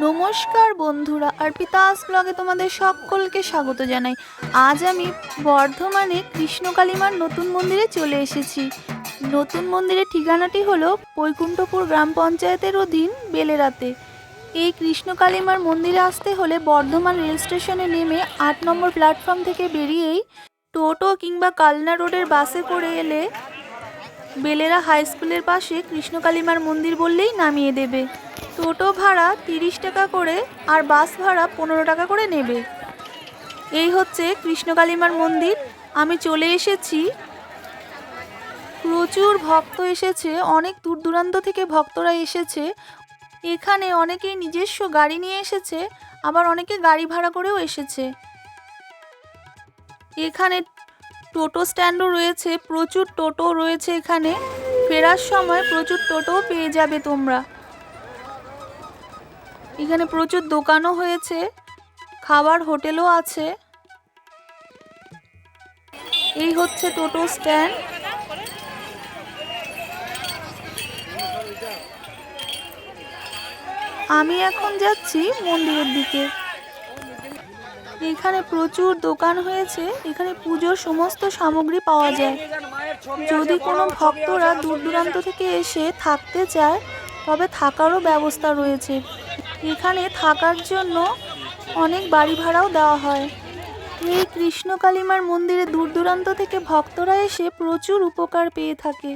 নমস্কার বন্ধুরা আর পিতাস ব্লগে তোমাদের সকলকে স্বাগত জানাই। আজ আমি বর্ধমানে কৃষ্ণকালীমার নতুন মন্দিরে চলে এসেছি। নতুন মন্দিরের ঠিকানাটি হলো বৈকুণ্ঠপুর গ্রাম পঞ্চায়েতের অধীন বেলেরাতে। এই কৃষ্ণকালীমার মন্দিরে আসতে হলে বর্ধমান রেল স্টেশনে নেমে আট নম্বর প্ল্যাটফর্ম থেকে বেরিয়েই টোটো কিংবা কালনা রোডের বাসে করে এলে বেলেরা হাই স্কুলের পাশে কৃষ্ণকালীমার মন্দির বললেই নামিয়ে দেবে। টোটো ভাড়া তিরিশ টাকা করে আর বাস ভাড়া পনেরো টাকা করে নেবে। এই হচ্ছে কৃষ্ণকালীমার মন্দির। আমি চলে এসেছি। প্রচুর ভক্ত এসেছে। অনেক দূর দূরান্ত থেকে ভক্তরা এসেছে। এখানে অনেকেই নিজস্ব গাড়ি নিয়ে এসেছে, আবার অনেকে গাড়ি ভাড়া করেও এসেছে। এখানে টোটো স্ট্যান্ডও রয়েছে, প্রচুর টোটো রয়েছে এখানে। ফেরার সময় প্রচুর টোটোও পেয়ে যাবে তোমরা। এখানে প্রচুর দোকানও হয়েছে, খাবার হোটেলও আছে। এই হচ্ছে টোটো স্ট্যান্ড। আমি এখন যাচ্ছি মন্দিরের দিকে। এখানে প্রচুর দোকান হয়েছে, এখানে পুজোর সমস্ত সামগ্রী পাওয়া যায়। যদি কোনো ভক্তরা দূর দূরান্ত থেকে এসে থাকতে চায়, তবে থাকারও ব্যবস্থা রয়েছে। এখানে থাকার জন্য অনেক বাড়ি ভাড়াও দেওয়া হয়। এই কৃষ্ণ কৃষ্ণকালীমার মন্দিরে দূর দূরান্ত থেকে ভক্তরা এসে প্রচুর উপকার পেয়ে থাকে।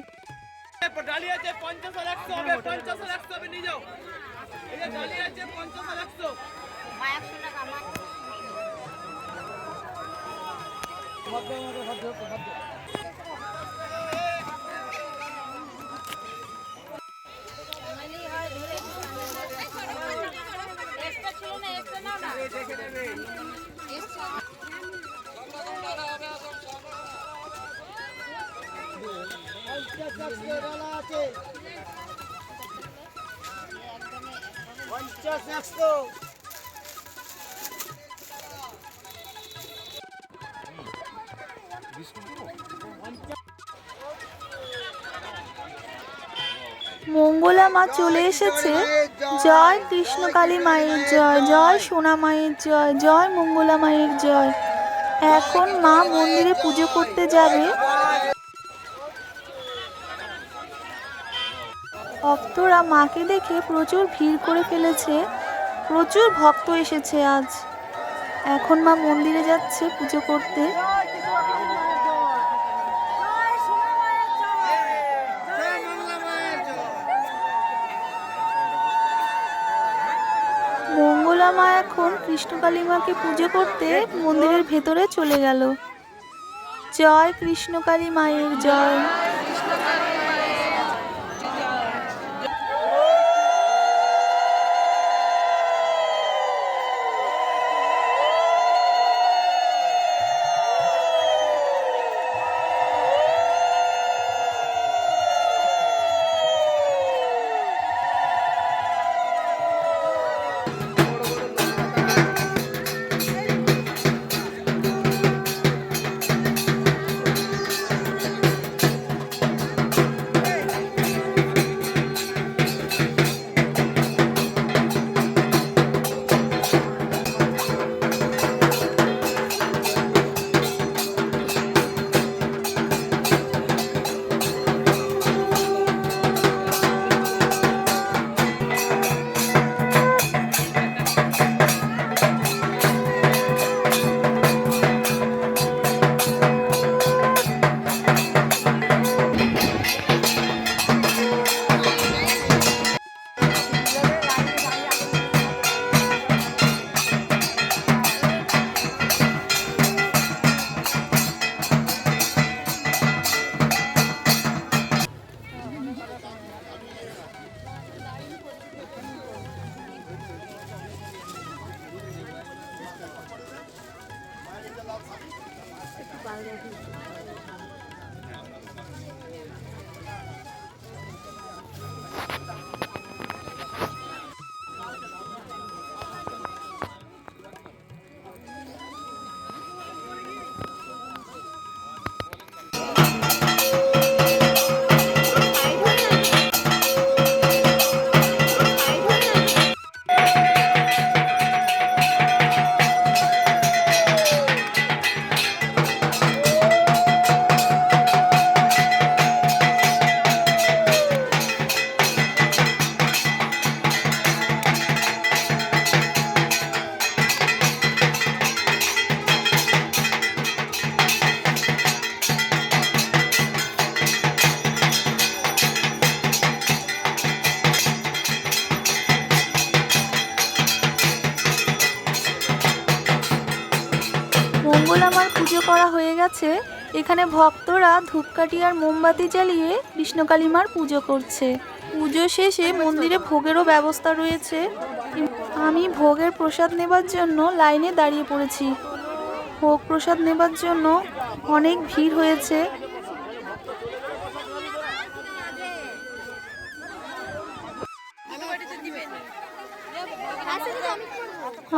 মঙ্গলা মা চলে এসেছে। জয় কৃষ্ণকালী মায়ের জয় জয় সোনা মায়ের জয় জয় মঙ্গলা মায়ের জয়। এখন মা মন্দিরে পুজো করতে যাবে। ভক্তরা মাকে দেখে প্রচুর ভিড় করে ফেলেছে। প্রচুর ভক্ত এসেছে আজ। এখন মা মন্দিরে যাচ্ছে পুজো করতে। মঙ্গলা মা এখন কৃষ্ণকালী মাকে পুজো করতে মন্দিরের ভেতরে চলে গেল। জয় কৃষ্ণকালী মায়ের জয়। পুজো করা হয়ে গেছে। এখানে ভক্তরা ধূপকাঠি আর মোমবাতি জ্বালিয়ে কৃষ্ণকালী মার পুজো করছে। পুজো শেষে মন্দিরে ভোগেরও ব্যবস্থা রয়েছে। আমি ভোগের প্রসাদ নেবার জন্য লাইনে দাঁড়িয়ে পড়েছি। ভোগ প্রসাদ নেবার জন্য অনেক ভিড় হয়েছে।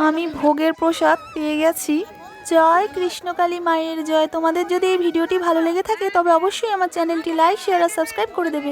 আমি ভোগের প্রসাদ পেয়ে গেছি। জয় কৃষ্ণকালী মায়ের জয়। তোমাদের যদি এই ভিডিওটি ভালো লেগে থাকে, তবে অবশ্যই আমার চ্যানেলটি লাইক, শেয়ার আর সাবস্ক্রাইব করে দেবে।